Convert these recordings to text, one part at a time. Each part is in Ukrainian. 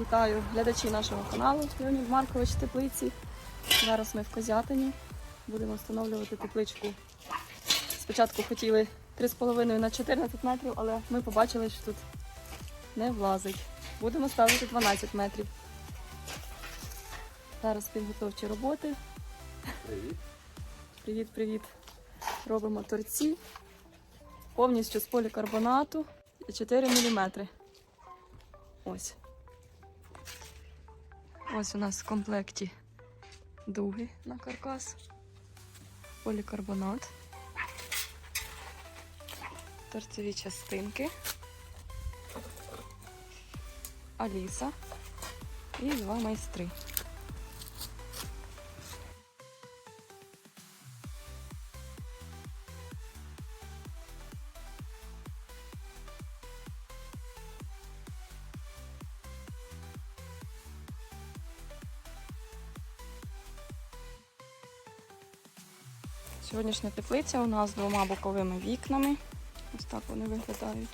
Вітаю глядачі нашого каналу Леонід Маркович Теплиці. Зараз ми в Козятині. Будемо встановлювати тепличку. Спочатку хотіли 3,5 на 14 метрів, але ми побачили, що тут не влазить. Будемо ставити 12 метрів. Зараз підготовчі роботи. Привіт. Привіт, привіт. Робимо торці. Повністю з полікарбонату 4 мм. Ось. Ось у нас в комплекті дуги на каркас. Полікарбонат. Торцеві частинки. Аліса. І два майстри. Сьогоднішня теплиця у нас з двома боковими вікнами. Ось так вони виглядають.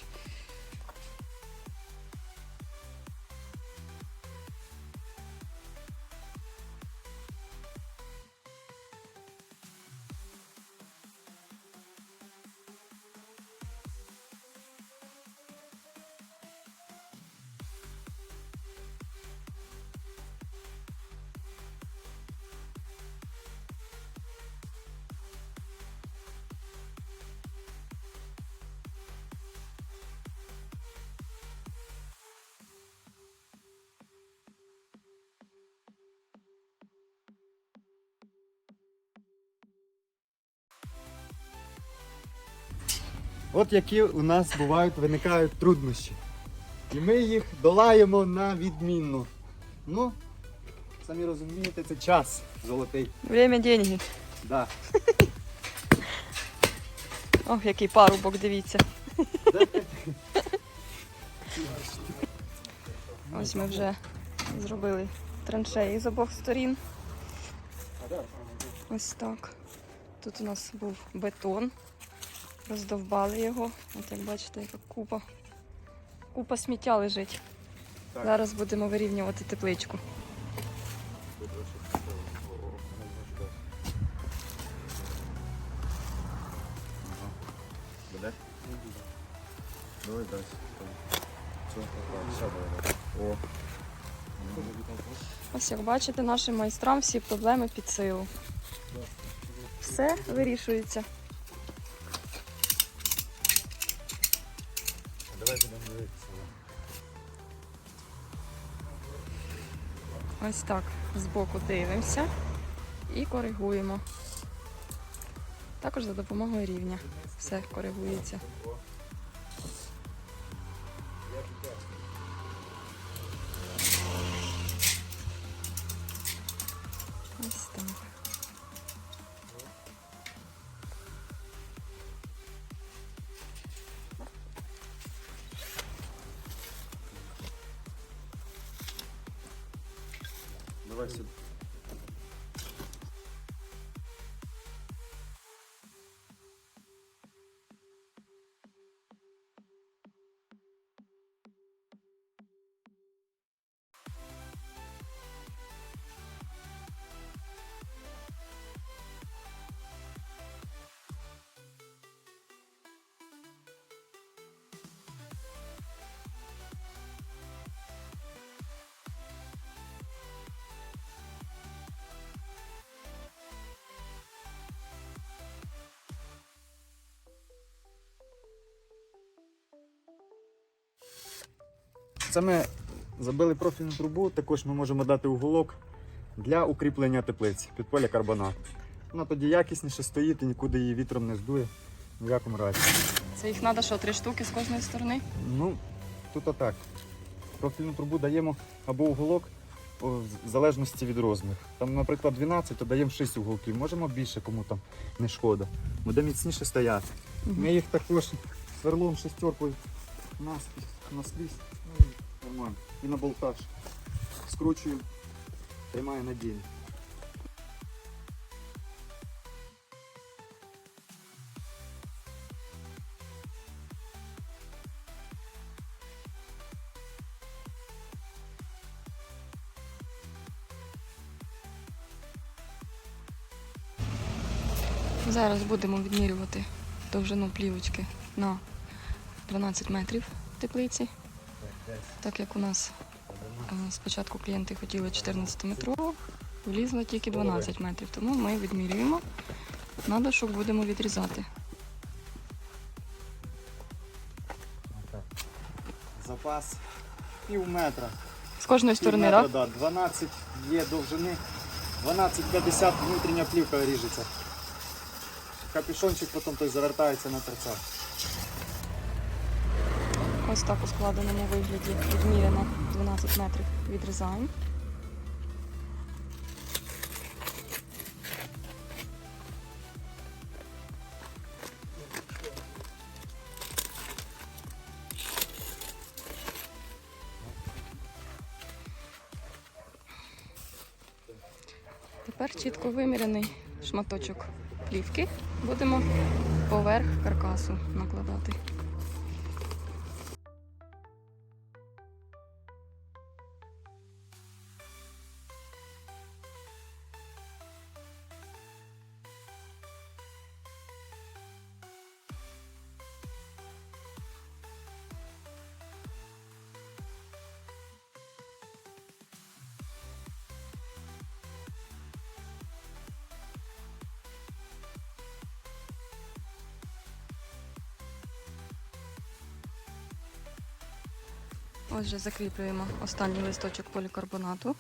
От які у нас бувають, виникають труднощі. І ми їх долаємо на відмінно. Ну, самі розумієте, це час золотий. Время деньги. Да. Ох, який парубок, дивіться. Ось ми вже зробили траншеї з обох сторін. Ось так. Тут у нас був бетон. Роздовбали його. От як бачите, яка купа. Купа сміття лежить. Так. Зараз будемо вирівнювати тепличку. Буде? Давай далі. О. Ось як бачите, нашим майстрам всі проблеми під силу. Все вирішується. Ось так збоку дивимося і коригуємо. Також за допомогою рівня. Все коригується. сюди. Це ми забили профільну трубу, також ми можемо дати уголок для укріплення теплиці під полікарбонат. Вона тоді якісніше стоїть і нікуди її вітром не здує в якому разі. Це їх треба що, три штуки з кожної сторони? Ну, тут отак. Профільну трубу даємо або уголок в залежності від розміру. Там, наприклад, 12, то даємо 6 уголків. Можемо більше, кому там не шкода. Буде міцніше стояти. Ми їх також сверлом шестеркою наскрізь, Нормально. І на болтаж. Скручую, тримаю на ділі. Зараз будемо відмірювати довжину плівочки на 12 метрів теплиці. Так як у нас е, спочатку клієнти хотіли 14 метрову, влізло тільки 12 метрів, тому ми відмірюємо. Надо, будемо відрізати. Запас пів метра. З кожної сторони, так? да. 12 є довжини, 12,50 внутрішня плівка ріжеться. Капюшончик потім той завертається на торцях. Ось так у складеному вигляді відміряно 12 метрів відрізаємо. Тепер чітко вимірений шматочок плівки будемо поверх каркасу накладати. Отже, закріплюємо останній листочок полікарбонату.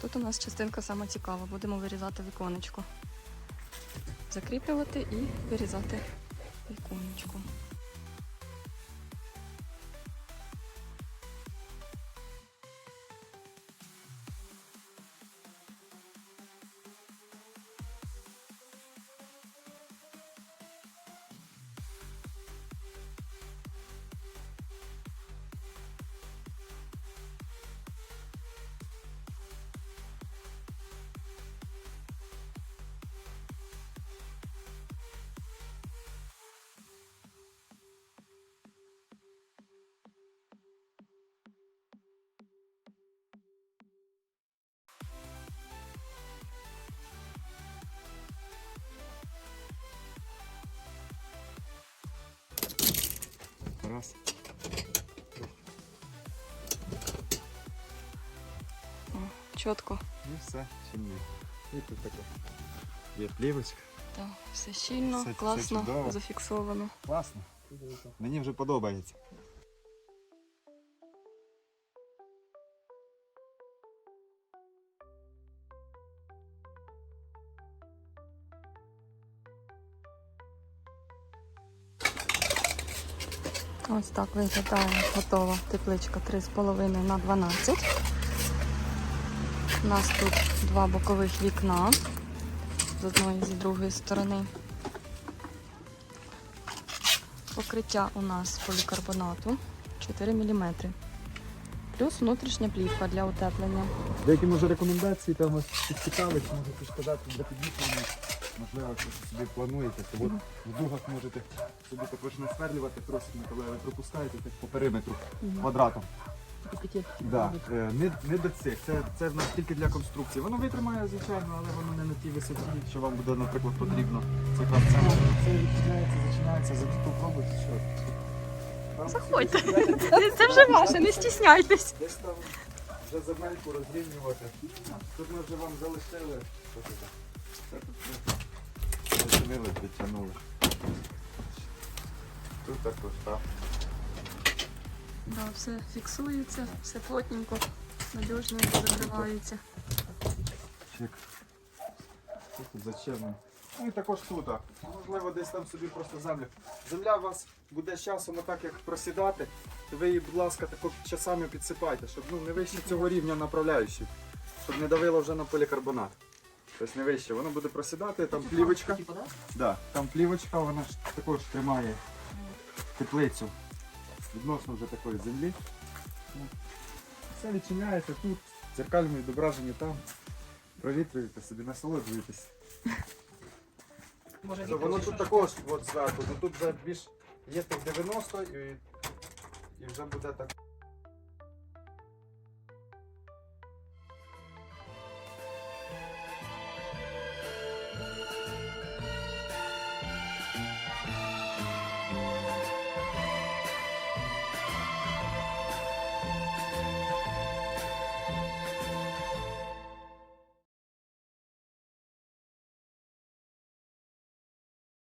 Тут у нас частинка саме цікава. Будемо вирізати віконечко. Закріплювати і вирізати віконечко. Чітко. І все, чинні. І тут таке. Є плівочка. Так, все щільно, Все- все класно чудово. зафіксовано. Класно. Мені вже подобається. Ось так виглядає готова тепличка 3,5 на 12. У нас тут два бокових вікна з одної і з другої сторони. Покриття у нас полікарбонату 4 мм. Плюс внутрішня плівка для утеплення. Деякі може рекомендації там вас цікавить, можете сказати для підвищення. Можливо, щось собі плануєте, то от в дугах можете собі також насверлювати просить коли пропускаєте так по периметру квадратом. Да. е, Не, не до цих. Це, це в нас тільки для конструкції. Воно витримає, звичайно, але воно не на тій висоті, що вам буде, наприклад, потрібно. Це клас. Це, це відчиняється, зачинається, за попробуйте, що. Там Заходьте. Це вже ваше, не стісняйтесь. Десь там вже земельку розрівнювати. Тут ми вже вам залишили. Що це? Це тут вже зачинили, підтягнули. Тут також так. Да, все фіксується, все плотненько, надіжно закривається. Чек. Тут тут зачем? Ну і також тут. Можливо, десь там собі просто землю. Земля у вас буде з часом отак як просідати, то ви її, будь ласка, тако часами підсипайте, щоб ну, не вище цього рівня направляючи, щоб не давило вже на полікарбонат. Тобто не вище. Воно буде просідати, там плівочка. Да, там плівочка, вона ж також тримає теплицю відносно вже такої землі. Ну, Все відчиняється тут, дзеркальне відображення там. Провітрюєте собі, насолоджуєтесь. Це воно тут також от зверху, тут вже більш є так 90 і, і вже буде так.